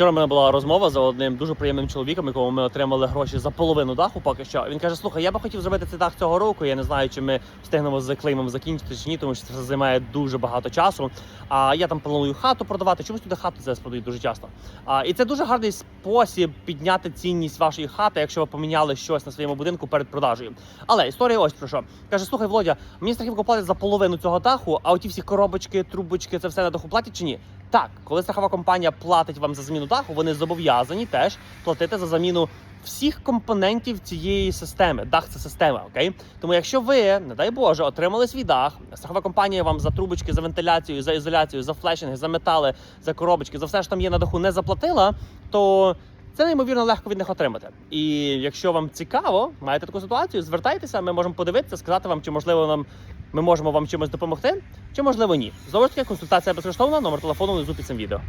Вчора в мене була розмова за одним дуже приємним чоловіком, якому ми отримали гроші за половину даху. Поки що він каже: Слухай, я би хотів зробити цей дах цього року. Я не знаю, чи ми встигнемо з клеймом закінчити чи ні, тому що це займає дуже багато часу. А я там планую хату продавати. Чомусь туди хату зараз продають дуже часто. А і це дуже гарний спосіб підняти цінність вашої хати, якщо ви поміняли щось на своєму будинку перед продажею. Але історія ось про що каже: Слухай, Володя, мені страхівка платить за половину цього даху, а оті всі коробочки, трубочки, це все на даху платять чи ні? Так, коли страхова компанія платить вам за заміну даху, вони зобов'язані теж платити за заміну всіх компонентів цієї системи. Дах це система, окей? Тому якщо ви, не дай Боже, отримали свій дах, страхова компанія вам за трубочки, за вентиляцію, за ізоляцію, за флешинги, за метали, за коробочки, за все, що там є на даху, не заплатила, то це неймовірно легко від них отримати. І якщо вам цікаво, маєте таку ситуацію, звертайтеся, ми можемо подивитися, сказати вам, чи можливо нам ми можемо вам чимось допомогти, чи можливо ні. Знову ж таки, консультація безкоштовна, номер телефону внизу під цим відео.